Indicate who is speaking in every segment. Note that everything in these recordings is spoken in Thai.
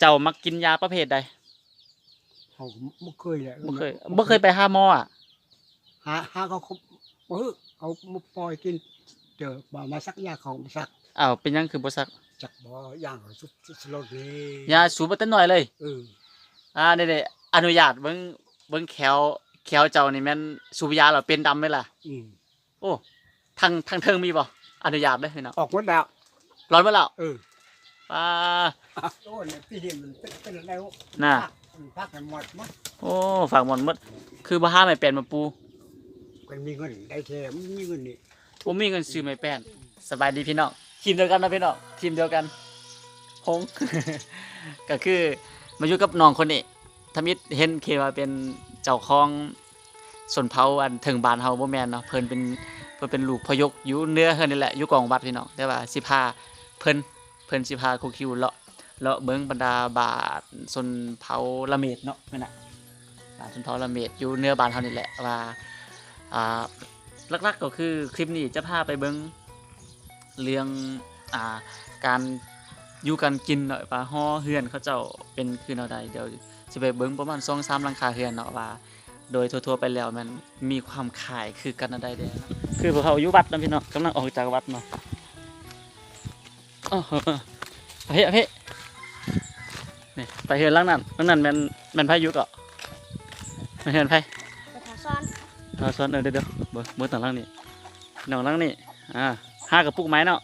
Speaker 1: เจ้ามักกินยาประเภทใด
Speaker 2: เขาไม่เคยเลย
Speaker 1: บ่เคยบ่เคยไปหาหมออะ
Speaker 2: หาหาเขาเขาเออเขามาปล่อยกินเจอบ่มาซักยาเขามาซัก
Speaker 1: อ้าวเป็นหยังคือบ่ซัก
Speaker 2: จักบ่ย่างเขาสุดสลดนี่
Speaker 1: ยาสูบบ่แต่น้อยเลย
Speaker 2: เออ
Speaker 1: อ่าเด้ๆอนุญาตเบิ่งเบิ่งแขวแขวเจ้านี่แม่นสูบยาแล้วเป็นดำไหมล่ะ
Speaker 2: อืม
Speaker 1: โอ้ทางทางเทิงมีบ่อนุญาตเด้อพี่น้อง
Speaker 2: ออกหมดแล้ว
Speaker 1: ร้อนบ่แล้ว
Speaker 2: เออ
Speaker 1: ป้า
Speaker 2: โอ้เนี่ยพี่เห็นมันเป็นเป็นแล้ว
Speaker 1: น่ะ
Speaker 2: มันพักกันหมดหมด
Speaker 1: โอ้ฝากหมอนหมด คือบ่หาไม่เป็นมาปู
Speaker 2: มันมีเงินได้แท้มันมีเงินนี่
Speaker 1: บ่มีเงินซื้อไม่แป้นสบายดีพี่น้องทีมเดียวกันนะพี่น้องทีมเดียวกันพงก็คือมาอยู่กับน้องคนนี้ทมิตเห็นเคว่าเป็นเจ้าของส่วนเผาอันถึงบ้านเฮาบ่แม่นเนาะเพิ่นเป็นเพิ่นเป็นลูกพยกอยู่เนื้อเฮือนนี่แหละอยู่กองวัดพี่น้องแต่ว่าสิพาเพิ่น เพิ่นสิพาคุคิวเลาะเลาะเบิ่งบรรดาบาทสนเผาละเมดเนาะแม่นน่ะบาทสนเผาละเมดอยู่เนื้อบานเฮานี่แหละว่าอ่าลักๆก็คือคลิปนี้จะพาไปเบิ้งเรื่องอ่าการอยู่กันกินหน่อยว่าห่อเฮือนเขาเจ้าเป็นคือแนวใดเดี๋ยวจะไปเบิ้งประมาณสองสามลังคาเฮือนเนาะว่าโดยทั่วๆไปแล้วมันมีความขายคือกันแนวใดเด้คือพวกเขาอยู่วัดนะพี่เนาะกำลังออกจากวัดเนาะ ไปเฮ้ยเฮ้ยนี่ไปเฮือนหลังนั้นหลังนั้นแมันแมันไผอยู่เก็แมันเฮือนไผ
Speaker 3: ไปทาซ้อน
Speaker 1: เอาซ้อนเออเดี๋ยวเดี๋ยวเบอร์เบอร์ต่างล่างนี่หนองล่างนี่อ่าห้ากับปุกไม้เนาะ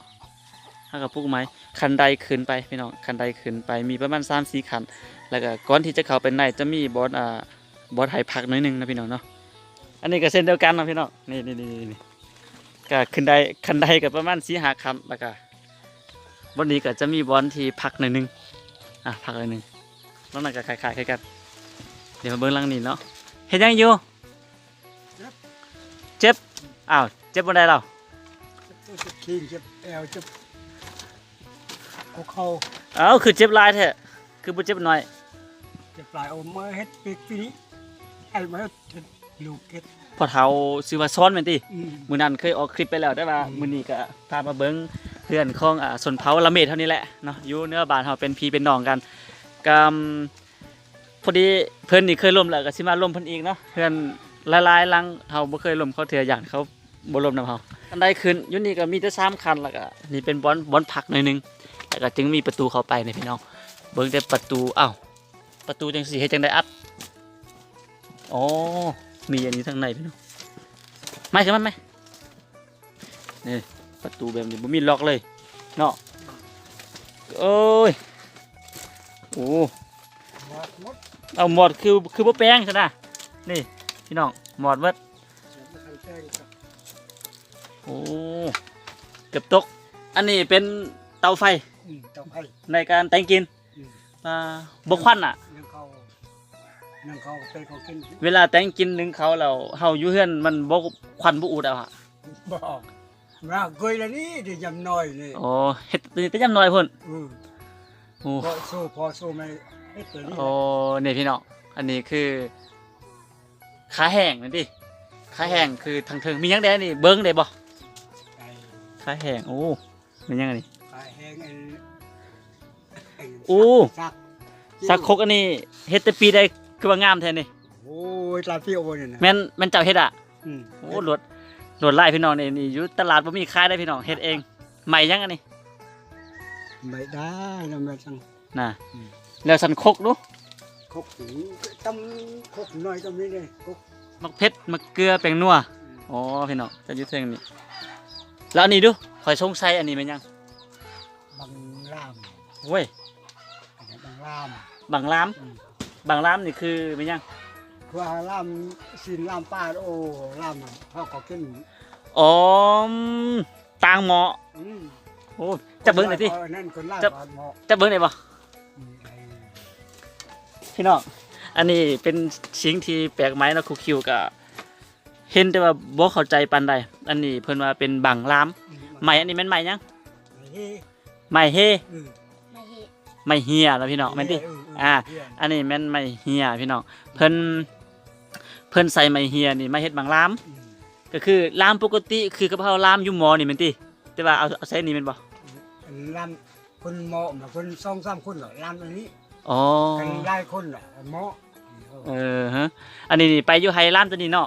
Speaker 1: ห้ากับปุกไม้คันใดขึ้นไปพี่น้องคันใดขึ้นไปมีประมาณสามสี่คัน แล้วก็ก่อนที่จะเข้าไปในจะมีบอสอ่าบอสไห้พักหน้อยหนึงนะพี่น้องเนาะอันนี้ก็เส้นเดียวกันเนาะพี่น้องนี่นี่นี่นี่ก็ขึ้นใดคันใดกับประมาณสี่ห้าคันแล้วก็ บนนี้ก็จะมีบอลที่พักหน่อยหนึงอะพักหน่อยหนึงแล้วนั่นก็ขายๆคล้ายๆกัน เดี๋ยวมาเบิ้งหลังนี่เนาะเห็นยังอยู่เจ็บอ้าวเจ็บบนไดเรา
Speaker 2: เจ็บขี้เจ็บแอวเจ็บเขาเขา
Speaker 1: อ้าวคือเจ็บหลายแท้คือบ่เจ็บน้อย
Speaker 2: เจ็บปลายเอามาเฮ็ดปีกปีนี้ไอ้มาเฮ็ดลูกเฮ็ด
Speaker 1: พอเฒ่าซื้อว่าซ้อนแม่นติ
Speaker 2: อืม
Speaker 1: มื้อนั้นเคยออกคลิปไปแล้วแต่ว่า
Speaker 2: อืม
Speaker 1: มื้อนี้ก็พามาเบิ่งเพื่อนของอ่าสนเผาละเมดเท่านี้แหละเนาะอยู่เนื้อบานเฮาเป็นพีเป็นน้องกันก็พอดีเพิ่อนนี่เคยล่มแล้วก็สิมาล่มเพิ่นอีกเนาะเพื่อนหลายๆลังเฮาบ่เคยล่มเขาเทื่ออย่างเขาบ่ล่มนํเฮาอันใดขึ้นอยู่นี่ก็มีแต่3คันแล้วก็นี่เป็นบอนบอนพักหน่อยหนึงแล้วก็จึงมีประตูเข้าไปนี่พี่น้องเบิ่งแต่ประตูอ้าวประตูจังสิเฮ็ดจังไดอัดอ๋อมีอันนี้ทางในพี่น้องไม่ใช่มันไหมนี่ ประตูแบบนี้บ่มีล็อกเลยเนาะโอ้ยโอ้
Speaker 2: หมดหมด
Speaker 1: เอาหมดคือคือบ่แป้งใช่นะนี่พี่น้องหมดเบิด
Speaker 2: เจ็บไม่ทันแจ้งครับ
Speaker 1: โอ้เกือบตก อันนี้เป็นเตาไฟ
Speaker 2: อืมต้องให้
Speaker 1: ในการแต่งกิน
Speaker 2: อืม
Speaker 1: อ่าบ่ควันอะ
Speaker 2: นั่งเขานั่งเขาเป็นของกิน
Speaker 1: เวลาแต่งกินหนึ่งเขาแล้วเฮาอยู่เฮือนมันบ่ควันบ่อูดเอาอะ
Speaker 2: บอก มาเกยแล้วนี่เดี๋ยวยำน้อยนี่
Speaker 1: โอ้เฮ็ดแต่ยามน้อยพุ่น
Speaker 2: อืม
Speaker 1: โอ้
Speaker 2: พอสู้พอสู้ไม่เฮ็ดตัวนี้
Speaker 1: โอ้นี่พี่น้องอันนี้คือขาแห้งนั่นดิขาแห้งคือทางเทิงมีหยังแดนี่เบิ่งได้บ่
Speaker 2: ไอ้
Speaker 1: ขาแห้งโอ้มีหยังอันนี้
Speaker 2: ปลายแห้งไอ้ไอ้
Speaker 1: โอ้
Speaker 2: ซัก
Speaker 1: สักครกอันนี้เฮ็ดแต่ปีใดคือว่างามแท้นี่
Speaker 2: โอ้ยลาเที่ยวโอ้ยเนี่ยนะ
Speaker 1: แม่นแม่นเจ้าเฮ็ดอะ
Speaker 2: อืม
Speaker 1: โอ้ร วดรวดลายพี่น้องนี่นี่อยู่ตลาดบ่มีขายได้พี่น้องเฮ็ดเองใหม่ยังอันนี้
Speaker 2: ไม่ได้นะแม่จัง
Speaker 1: น่ะ
Speaker 2: อืม
Speaker 1: แล้วสันครกดู
Speaker 2: คกถึงตำคกน้อยตำนี้เลยคก
Speaker 1: มักเผ็ดมักเกลือแป้งนัวอ๋อพี่น้องจะอยู่เทิงนี่แล้วอันนี้ดูข่อยสงสัยอันนี้แม่นยัง
Speaker 2: บังลาม
Speaker 1: เว้ย
Speaker 2: อันนี้บังลาม
Speaker 1: บางลาม
Speaker 2: อืม
Speaker 1: บางลามนี่คือแม่นยัง
Speaker 2: คือ ว่าลามสินลามป้าโอ้ลามเขาก็กิน
Speaker 1: อ๋อต่างหมอ
Speaker 2: อืม
Speaker 1: โอ้จะเบิ้งหน่อยสิ
Speaker 2: ออนั่นคนลาม
Speaker 1: จะ
Speaker 2: บาดเหมาะ
Speaker 1: จะเบิ้งหน่อยบ่
Speaker 2: อืมไอ้
Speaker 1: พี่น้องอันนี้เป็นสิ่งที่แปลกใหม่นะครูคิวก็เห็นแต่ว่าบ่เข้าใจปานใดอันนี้เพิ่นว่าเป็นบางลามใหม่อันนี้แม่นใหม่ยัง
Speaker 2: เฮ้
Speaker 1: ใหม่เฮ
Speaker 2: อืม
Speaker 3: มาเฮ
Speaker 1: ใหม่เฮียแล้วพี่น้องแม่นติ
Speaker 2: เเอ่าเหี้ย
Speaker 1: อันนี้แม่นใหม่เฮียพี่น้องเพิ่น เพิ่นใส่ใหม่เฮียนี่มาเฮ็ดบางลาม
Speaker 2: อืม
Speaker 1: ก็คือลามปกติคือกะเพราลามอยู่หมอนี่แม่นติแต่ว่าเอาเอาใส่นี่แม่นบ่
Speaker 2: อันลามคนเหมาะมาคนสองสามคนเหรอลามอันนี้
Speaker 1: อ๋อ
Speaker 2: กันหลายคนน่ะหมอ
Speaker 1: เออฮะอันนี้นี่ไปอยู่ไฮล้านตัวนี้เนาะ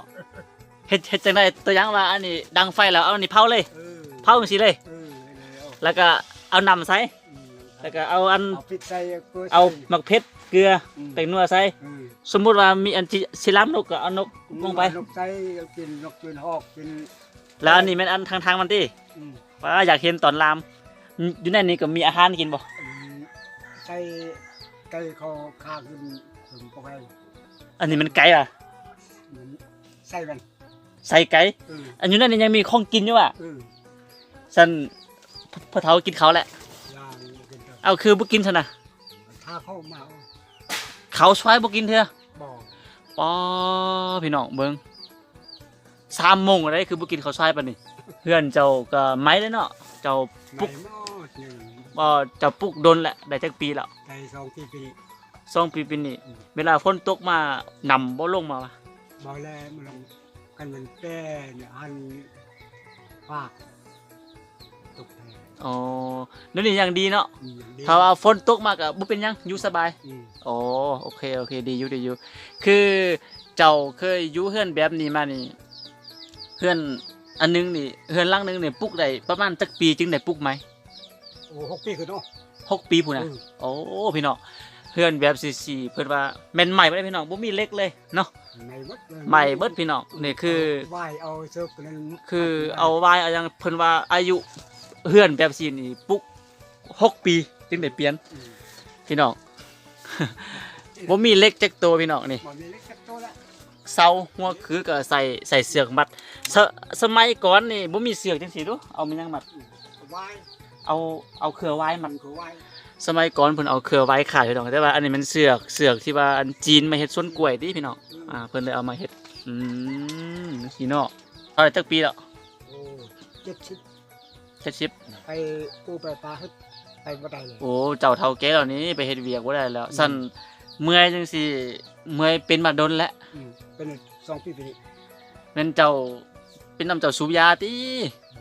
Speaker 1: เฮ็ดเฮ็ดจังไดตัวอย่างว่าอันนี้ดังไฟแล้วเอาอันนี้เผาเลย
Speaker 2: เออ
Speaker 1: เผาจังซี่เลย
Speaker 2: เออแล้ว
Speaker 1: แล้วก็เอาน้ำใส่
Speaker 2: อืม
Speaker 1: แล้วก็เอาอัน
Speaker 2: เอาพริกใส่กล้วย
Speaker 1: เอา
Speaker 2: ใส่
Speaker 1: หมักเพชร เกลือ
Speaker 2: อืม
Speaker 1: แป้งนัวใส่
Speaker 2: อืม
Speaker 1: สมมุติว่ามีอันที่สิล้ำนกก็เอานกลงไป
Speaker 2: นกใส่กินนกกินหอกกิน
Speaker 1: แล้วอันนี้แม่นอันทางทางๆมันติ
Speaker 2: อืม
Speaker 1: ว่าอยากเห็นตอนลามอยู่ในนี้ก็มีอาหารกินบ่
Speaker 2: อืมใส่ไก่เขาข้างขึ้นถึงปกไป
Speaker 1: อันนี้มันไก่อะ
Speaker 2: เหมือนใส่มัน
Speaker 1: ใส่ไก่
Speaker 2: เออ
Speaker 1: อันอยู่ในนี้ยังมีของกินอยู่อะ
Speaker 2: เออ
Speaker 1: ซั่นพ่อเฒ่ากินเขาวแหละ
Speaker 2: ยางกินเถอะ
Speaker 1: เอาคือบ่กินซั่นน่ะ
Speaker 2: ถ้าเข้ามาเอา
Speaker 1: เขาช่วยบ่กินเถอะ
Speaker 2: บอก
Speaker 1: ปอพี่น้องเบิ่งสามโมงอะไรคือบ่กินข้าวซอยปานนี้เพื่อนเจ้าก็ไม้เลยเนาะเจ้า
Speaker 2: ไหน
Speaker 1: ปุ๊ก
Speaker 2: หมดหนึ่ง
Speaker 1: บ่เจ้าปลุกดนแหละได้จักปีแล้ว
Speaker 2: ในสองปีปี
Speaker 1: สองปีปีนี้
Speaker 2: อืม
Speaker 1: เวลาฝนตกมานำบ่ลงมาวะ
Speaker 2: บอกแล้วมันลงกันเป็นแป้เนี่ยอันภาคต กแพง
Speaker 1: อ๋อนั่นนี่อย่างดีเนาะ
Speaker 2: อืมอย่างดี
Speaker 1: ถ้าว่าฝนตกมาก็บ่เป็นหยังอยู่สบาย
Speaker 2: อืม
Speaker 1: โอ้โอเคโอเคดีอยู่ดีอยู่คือเจ้าเคยอยู่เฮือนแบบนี้มานี่เฮือนอันนึงนี่เฮือนหลังนึงนี่ปลูกได้ประมาณจักปีจึงได้ปลูกไหม
Speaker 2: โอ้หกปีคือเนาะ
Speaker 1: หกปีพุ่นน่ะ
Speaker 2: เออ
Speaker 1: โอ้พี่น้องเพื่อนแบบสีๆเพื่อนว่าแม่นใหม่บ่ได้พี่น้องบ่มีเล็กเลยเนาะ
Speaker 2: ใหม่เบิดเลย
Speaker 1: ใหม่เบิดพี่น้องนี่คือ
Speaker 2: ไหวเอาเซิร์ฟกันนั้น
Speaker 1: คือเอาไว้เอายังเพิ่นว่าอายุ เพื่อนแบบสีนี่ปุ๊กหกปีจึงได้เปลี่ยน
Speaker 2: อืม
Speaker 1: พี่น้องบ่มีเล็กจักตัวพี่น้องนี่
Speaker 2: บ่มีเล็กสักตัวละ
Speaker 1: เสาหัวคือก็ใส่ใส่เสือกมัดสสมัยก่อนนี่บ่มีเสือกจังซี่ดูเอามันยังมัด
Speaker 2: อืมไหว
Speaker 1: เอาเอาเครือไว้มั
Speaker 2: มันนก็ไหว
Speaker 1: สมัยก่อนเพิ่นเอาเครือไว้ขายพี่น้องแต่ว่าอันนี้มันเสือกเสือกที่ว่าอันจีนมาเฮ็ดสวนกล้วยติพี่น้องอ่าเพิ่นเลยเอามาเฮ็ดอืมพี่น้องเท่าไหร่จักปีแล้ว
Speaker 2: โอ้เจ็ดสิบ
Speaker 1: 70
Speaker 2: ไปกู้ไปปลาให้ไปบ่ได้เลย
Speaker 1: โอ้เจ้าเฒ่าแก่แล้วนี้ไปเฮ็ดเวียกบ่ได้แล้วสั่นเมื่อยจังซี่เมื่อยเป็นมาดนแล้ว
Speaker 2: อืมเป็นสองปีปีนี้
Speaker 1: แม่นเจ้าเป็นน้ำเจ้าสูบยาติ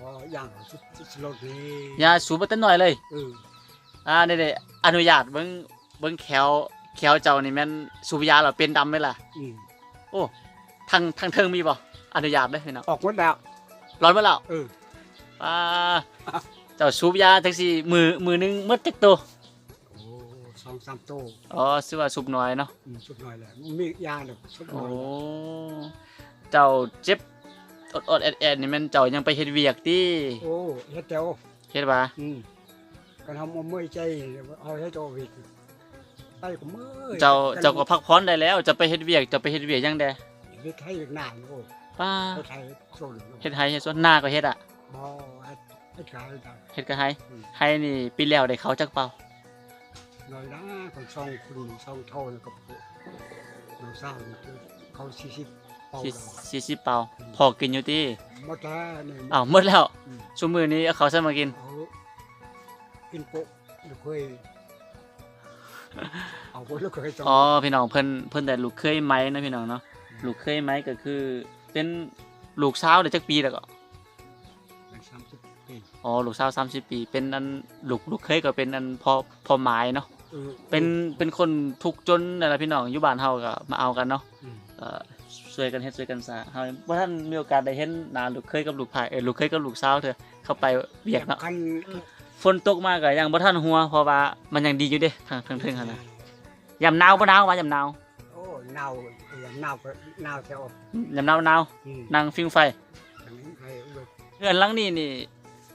Speaker 2: บ่อย่างสุดสุดโลดนี่
Speaker 1: ยาสูบบ่แต่น้อยเลย
Speaker 2: เออ
Speaker 1: อ่านี่ๆอนุญาตเบิ่งเบิ่งแขวแขวเจ้านี่แม่นสูบยาแล้วเป็นดำไหมล่ะ
Speaker 2: อืม
Speaker 1: โอ้ทางทางเทิงมีบ่อนุญาตเด้อพี่น้อง
Speaker 2: ออกหมดแล้ว
Speaker 1: ร้อนบ่แล้ว
Speaker 2: เออ
Speaker 1: อ่าเจ้าสูบยาจังซี่มือมือหนึงหมดจักตัว
Speaker 2: โอ้สองสามโต
Speaker 1: อ๋อซื้อว่าสูบน้อยเนาะ
Speaker 2: อืมสุดหน่อยแหละมียาเลยสุดห
Speaker 1: โอ้
Speaker 2: น่อย
Speaker 1: เจ้าเจ็บอดอดแอดแอดนี่แมันเจ้ายังไปเฮ็ดเวียกติ
Speaker 2: โอ้เฮ็ดเจ้า
Speaker 1: เฮ็ดว่า
Speaker 2: อืมก็ทำเอามื่อยใจเอาให้เจ้าวิกไปก็มื่อย
Speaker 1: เจ้าเจ้าก็พักผ่อนได้แล้วจะไปเฮ็ดเวียกจะไปเฮ็ดเวียกยังแด
Speaker 2: วิกให้วิกหน้าโอ้
Speaker 1: ป้า
Speaker 2: เขาไทยโซน
Speaker 1: เฮ็ดไห้เฮ็ดสวนหน้าก็เฮ็ดอะ
Speaker 2: บ่ให้ให้ขายได้
Speaker 1: เฮ็ดก็ไห้
Speaker 2: อืม
Speaker 1: ไห้นี่ปีแล้วได้เขาจักเปล่า
Speaker 2: น้อยนะคนซองคุณซองเท่ากับน้องสาวนี่คือเขาสี่สิบเป่า
Speaker 1: สี่
Speaker 2: แล้ว
Speaker 1: สี่สิบเปล่าพอกินอยู่ติ
Speaker 2: หมดแล้วนี่
Speaker 1: อ้าวหมดแล้ว
Speaker 2: อืม
Speaker 1: ซุมื้อนี้เอาเขาวใส่มากิน
Speaker 2: เอากินโปะลูกเคยเอาคนลูกเคยจอง
Speaker 1: อ๋อพี่น้องเพิ่นเพิ่นได้ลูกเคยไหมนะพี่น้องเนาะลูกเคยไหมก็คือ เป็นลูกสาวได้จักปีแล้วก็
Speaker 2: เป็นสามสิบ ปี
Speaker 1: อ๋อลูกสาว30ปี เป็นอันลูกลูกเคยก็เป็นอันพอพอหมายเนาะ
Speaker 2: เออ
Speaker 1: เป็นเป็นคนทุกข์จนนั่นแหละพี่น้องอยู่บ้านเฮาก็มาเอากันเนาะ
Speaker 2: อืม
Speaker 1: เอ่อช่วยกันเฮ็ดช่วยกันสร้างเฮาบ่ทันมีโอกาสได้เห็นหน้าลูกเคยกับลูกพายเออลูกเคยกับลูกสาวเถอะเข้าไปเวียกเนาะ
Speaker 2: คัน
Speaker 1: ฝนตกมาก็ยังบ่ทันหัวเพราะว่ามันยังดีอยู่เด้ทางทางเทิงหั่นน่ะยามหนาวบ่หนาวว่ายามหนาว
Speaker 2: โอ้เน่าอย่างเน่าก็เน่าแถวยา
Speaker 1: มหนาวหนาว
Speaker 2: อืม
Speaker 1: นั่งฟิงไฟ
Speaker 2: อันนี้ให้ลูก
Speaker 1: เฮือนหลังนี้นี่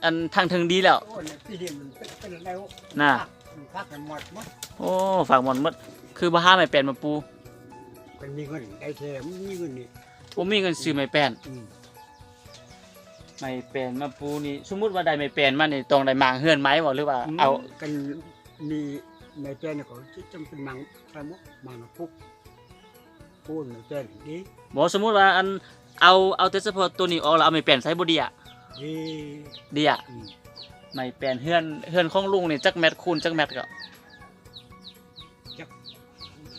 Speaker 1: อันทางเทิงดีแล้ว
Speaker 2: โอ้เนี่ยพี่เห็นมันเป็นเป็นแล้ว
Speaker 1: น่ะ
Speaker 2: มันพักกันหมดหมด
Speaker 1: โอ้ฝากหมอนหมดคือบ่หาไม้แป้นมาปู
Speaker 2: เป็นมีเงินได้แท้มันมีเงินนี่
Speaker 1: บ่มีเงินซื้อไม้แป้น
Speaker 2: อืม
Speaker 1: ไม้แป้นมาปูนี่สมมุติว่าได้ไม้แป้นมานี่ต้องได้มางเฮือนไม้บ่หรือว่าเอา
Speaker 2: กันมีในแป้นก็จำเป็นมังใช่มั้ยมังพุกพูดในแป้นดี
Speaker 1: บ่สมมุติว่าอันเอาเอาแต่เฉพาะตัวนี้ออกแล้วเอาไม้แป้นใส่บ่ดีอะ
Speaker 2: ดี
Speaker 1: ดีอะ
Speaker 2: อืม
Speaker 1: ไม้แป้นเฮือนเฮือนของลุงนี่จักแมตรคูณจักแมตรก็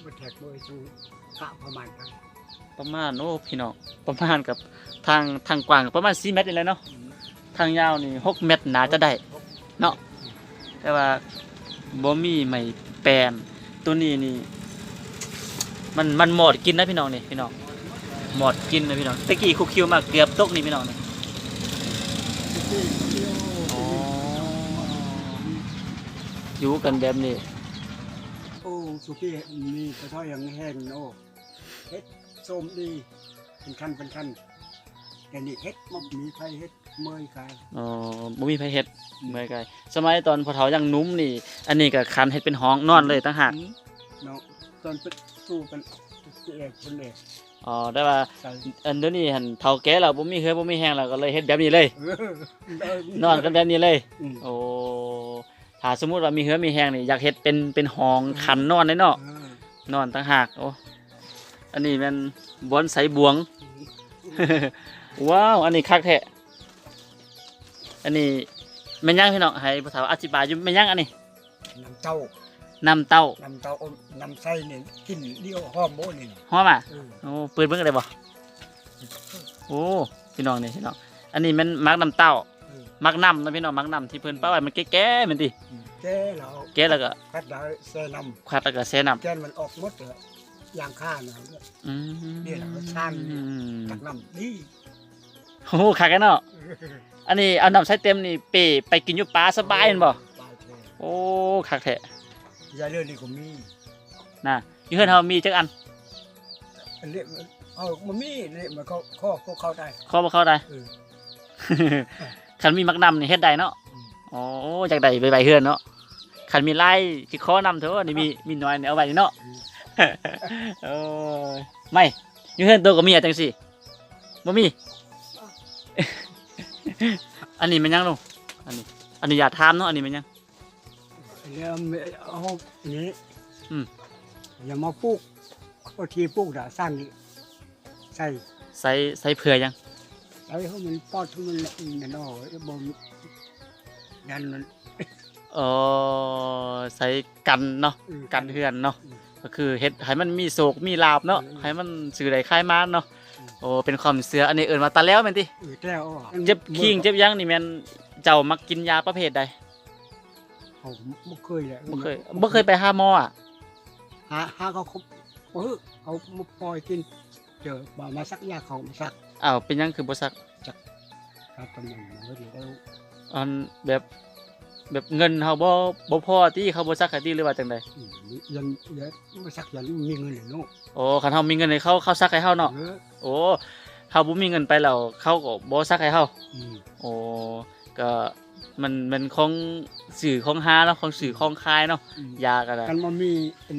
Speaker 2: มาแท็กเลยจังกะประมาณกัน
Speaker 1: ประมาณโอ้พี่น้องประมาณกับทางทางกว้างก็ประมาณ4เมตรนี่แหละเนาะทางยาวนี่6เมตรน่าจะได้ เนาะ แต่ว่าบ่มีไม้แป้นตัวนี้นี่ มันมันหมดกินนะพี่น้องนี่พี่น้องหมดกินนะพี่น้องตะกี้คุกคิวมากเกือบตกนี่พี่น้องนี่ อ๋ออยู่กันแบบนี้
Speaker 2: โอ้สุกี้มีกระท้อยอย่างแห้งโอ้เฮ็ดส้มดีเป็นขั้นเป็นขั้นแต่นี่เฮ็ดมันมีไฟเฮ็ดเมยกาย
Speaker 1: อ๋อบ่มีไผเฮ็ดเมื่อยกายสมัยตอนพอเฒ่ายังหนุ่มนี่ อันนี้ก็คันเฮ็ดเป็นห้องนอนเลยต่างหาก
Speaker 2: เนาะตอนเป็นสู้กันเอกเป็นเอก
Speaker 1: อ๋อได้ว่า
Speaker 2: ใส่
Speaker 1: อันเดี๋ยวนี้หันเฒ่าแก่แล้วบ่มีเฮือบ่มีแห้งแล้วก็เลยเฮ็ดแบบนี้เลย
Speaker 2: เออเออน
Speaker 1: อนกันแบบนี้เลย
Speaker 2: อืม
Speaker 1: โอ้ถ้าสมมุติว่ามีเหือมีแห้งนี่อยากเฮ็ดเป็นเป็นห้องคันนอนเลยเนาะ
Speaker 2: เออน
Speaker 1: อนต่างหากโอ้ อันนี้แมันบอนไสบวง ว้าว อันนี้คักแท้ อันนี้แม่นยังพี่น้องให้ภาษาอธิบายอยู่แม่นยังอันนี้
Speaker 2: น้ำเต้า
Speaker 1: น้ำเต้า
Speaker 2: น้ำเต้าอมน้ำไส้นี่กินเดียวหอมโบนี่
Speaker 1: หอมอะ
Speaker 2: เออ
Speaker 1: โอ้เปิดเบิ่งกันได้บ่โอ้พี่น้องนี่พี่น้องอันนี้แมันมักน้ำเต้า
Speaker 2: เออ
Speaker 1: มักน้ำนะพี่น้องมักน้ำที่เพิ่นป้าไว้มันแก่ๆแม่นติ
Speaker 2: แก่แล้ว
Speaker 1: แก่แล้วก็
Speaker 2: พัดดาวแซ่น้
Speaker 1: คัดแล้วก็แช่น้ำำ
Speaker 2: แก่นมันออกหมดเลยยางข้านะ
Speaker 1: อืม
Speaker 2: เนี่ยเราก็สร้างตักน้ำดี
Speaker 1: โอ้โหคักกันเนาะอันนี้เอาน้ำใส่เต็มนี่เปไปกินอยู่ปลาสบายแม่นบ่
Speaker 2: สบายแท้
Speaker 1: โอ้คักแท้
Speaker 2: ยายเลื่อนนี่ก็มี
Speaker 1: น่ะอยู่เฮือนเฮามีจักอัน
Speaker 2: อันเรียกมันเอามันมีเนี่ยมันเขาข้อพวกเขาได้
Speaker 1: ขอบ่เข้าได้
Speaker 2: เออ
Speaker 1: คันมีมักนำนี่เฮ็ดได้เนาะ
Speaker 2: อืม
Speaker 1: อ๋อจากได้ไปไปเฮือนเนาะคันมีไล่สิขอนำเถอะนี่มีมีน้อยนี่เอาไว้นี่เนาะ โอ้ยไม่อยู่เฮือนตัวก็มีอะจังซี่บ่มี อันนี้มันยังลูกอันนี้อนุญาตถามเนาะอันนี้มันยัง
Speaker 2: แล้วเอาอันนี้
Speaker 1: อืม
Speaker 2: อย่ามาปลูกเอาทีปลูกด่าสร้างนี่ใส่
Speaker 1: ใส่ใส่เผื่อยัง
Speaker 2: ใส่ให้มันปอดให้มันนั่นเนาะบ่มยันมัน
Speaker 1: เออใส่กันเนาะ
Speaker 2: อืม
Speaker 1: กันเฮือนเนาะ
Speaker 2: อืม
Speaker 1: ก็คือเฮ็ดให้มันมีโศกมีลาบเนาะ
Speaker 2: อืม
Speaker 1: ให้มันสื่อใดคลายมานเนาะ
Speaker 2: อืม
Speaker 1: โอ้เป็นความเสืออันนี้เอิ้นว่าตาแล้วแม่นติ
Speaker 2: เออแก้วอะ
Speaker 1: เจ็บคิงเจ็บหยังนี่แม่นเจ้ามักกินยาประเภทใด
Speaker 2: เขาบ่เคยแหละ
Speaker 1: บ่เคยบ่เคยไปหาหมออะ
Speaker 2: หาหาเขาเขาเออเขามาปล่อยกิน เจอบ่ามาซักยาเขามาซัก
Speaker 1: อ้าวเป็นหยังคือบ่ซัก
Speaker 2: ครับตำแหน่งมันก็ดีแล้ว
Speaker 1: อันแบบแบบเงินเฮาบ่บ่พอติเขาบ่ซักให้ติหรือว่าจังได
Speaker 2: อืมยันยันมาซักยันมีเงินเหรือเนาะ
Speaker 1: โอ้คันเฮามีเงินให้เขาเขาซักให้เฮาเนาะ
Speaker 2: เออ
Speaker 1: โอ้เฮาบ่มีเงินไปแล้วเขาก็บ่ซักให้เฮา
Speaker 2: อืม
Speaker 1: โอ้ก็ มันมันของสื่อของหาเนาะของสื่อของคายเนาะ
Speaker 2: อืม
Speaker 1: ยาก็ได้
Speaker 2: กันมามีเป็น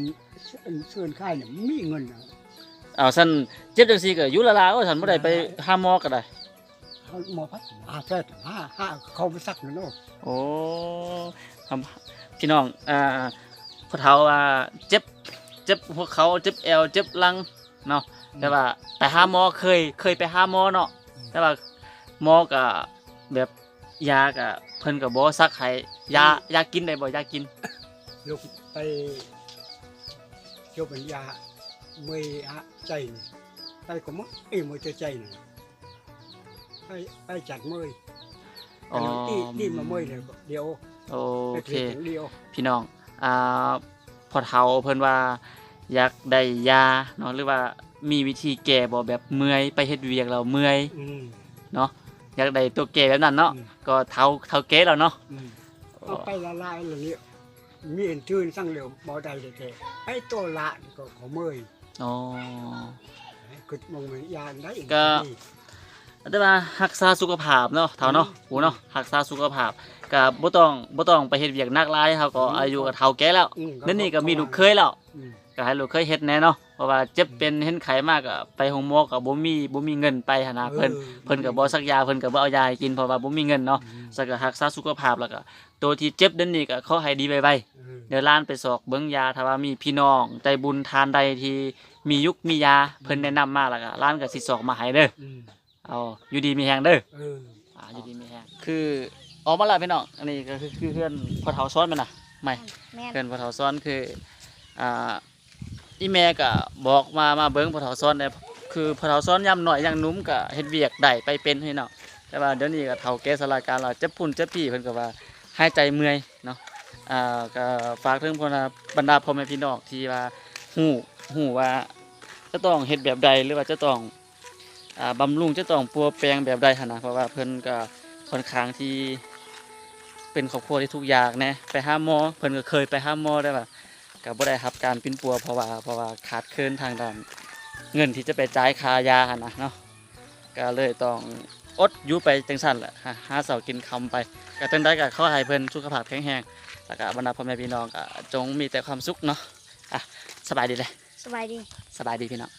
Speaker 2: เป็นเสื่อนค่ายเนี่ยมีเงินนะ
Speaker 1: เอาซั่นเจ็บจังซี่ก็อยู่ละลาโอ้ซั่นบ่ได้ไปหาหมอก็ได้
Speaker 2: เขาหมอพัดหาแพทย์หาหาเขาไปซักเนาะ
Speaker 1: โอ้ครับพี่น้องอ่าพอเท้าว่าเจ็บเจ็บหัวเขาเจ็บเอวเจ็บหลังเนาะแต่ว่าไปหาหมอเคยเคยไปหาหมอเนาะแต่ว่าหมอก็แบบ ยาก็เพิ่นก็บ่ซักให้ยายากินได้บ่ยากิน
Speaker 2: ยกไปยกเป็นยาเมยฮะใจนี่ไปก็มั้งเอ้ยเมยใจใจนี่ไปไปจัดเมย
Speaker 1: อ๋อ
Speaker 2: ที่ที่มาเมยเลยเดียว
Speaker 1: โอ
Speaker 2: ไป
Speaker 1: เค
Speaker 2: เพียงเดียว
Speaker 1: พี่น้องอ่าพอเฒ่าเพิ่นว่าอยากได้ยาเนาะหรือว่ามีวิธีแก้บ่แบบเมื่อยไปเฮ็ดเวียกแล้วเมื่อย
Speaker 2: อืม
Speaker 1: เนาะ อยากได้ตัวแก่แบบนั้นเนาะ
Speaker 2: อืม
Speaker 1: ก็เท่าเท่าแก่แล้วเนาะ
Speaker 2: อืมเอาไปละลายเหล่านี้มีเอ็นชื่นสั่งเร็วบ่ได้เลยแท้ไอ้ตัวละนี่ก็ขอเมย
Speaker 1: อ๋อ
Speaker 2: กึดมองเหมือนยานได้อี
Speaker 1: ก็แต่ว่ารักษาสุขภาพเนาะเท่าเนาะ
Speaker 2: อืม
Speaker 1: โหเนาะรักษาสุขภาพก็บ่ต้องบ่ต้องไปเฮ็ดเวียกหนักหลายเขาก็
Speaker 2: อืม
Speaker 1: อายุก็เฒ่าแก่แล้ว
Speaker 2: อืม
Speaker 1: เดี๋ยวนี้ก็มีลูกเคยแล้ว
Speaker 2: อืม
Speaker 1: ก็ให้ลูกเคยเฮ็ดแหน่เนาะเพ ราะว่าเจ็บเป็นเห็นไข้มากก็ไปโรงหมอก็บ่มีบ่มีเงินไปหั่นนะเพิ่น
Speaker 2: ออ
Speaker 1: เพิ่นก็บ่ซักยาเพิ่นก็บ่เอายาให้กินเพราะว่าบ่มีเงินเนาะ
Speaker 2: อืม
Speaker 1: สักก็รักษาสุขภาพแล้วก็ตัวที่เจ็บเดี๋ยวนี้ก็ขอให้ดีไวๆ
Speaker 2: เออ
Speaker 1: เดี๋ยวร้านไปสอกเบิ้งยาถ้าว่ามีพี่น้องใจบุญทานใดที่มียุคมียาเพิ่นแนะนำมาแล้วก็ร้านก็สิสอกมาให้เด้อ
Speaker 2: อืม
Speaker 1: เอาอยู่ดีมีแฮงเด้อ
Speaker 2: เออ
Speaker 1: อ่าอยู่ดีมีแฮงคือออกมาแล้วพี่น้องอันนี้ก็คือคือเพื่อนพ่อเฒ่าซ้อนแม่นน่ะไม่
Speaker 3: แม่น
Speaker 1: เพื่อนพ่อเฒ่าซ้อนคืออ่า อีแม่ก็บอกมามาเบิ้งพอเฒ่าซ้อนเนี่ยคือพอเฒ่าซ้อนยามหน่อยยังนุ่มก็เฮ็ดเวียกได้ไปเป็นพี่น้องแต่ว่าเดี๋ยวนี้ก็เฒ่าแก่สลาการแล้วเจ็บพุ่นเจ็บพี่เพิ่นก็ว่าหายใจเมื่อยเนาะอ่าก็ฝากถึงพวกนะบรรดาพ่อแม่พี่น้องที่ว่าฮู้ฮู้ว่าจะต้องเฮ็ดแบบใดหรือว่าจะต้องอ่าบำรุงจะต้องปัวแปลงแบบใดหั่นนะเพราะว่าเพิ่นก็ค่อนข้างที่เป็นครอบครัวที่ทุกข์ยากแน่ไปห้าหมอเพิ่นก็เคยไปห้าหมอได้ว่า ก็บ่ได้รับการปิ้นปัวเพราะว่าเพราะว่าขาดเคินทางด้านเงินที่จะไปจ่ายค่ายาหั่นนะเนาะก็เลยต้องอดอยู่ไปจังซั่นแหละหาหาเสากินคำไปก็จังไดก็ขอให้เพิ่นสุขภาพแข็งแรงแล้วก็บรรดาพ่อแม่พี่น้องก็จงมีแต่ความสุขเนาะอะสบายดีเลย
Speaker 3: สบายดี
Speaker 1: สบายดีพี่น้อง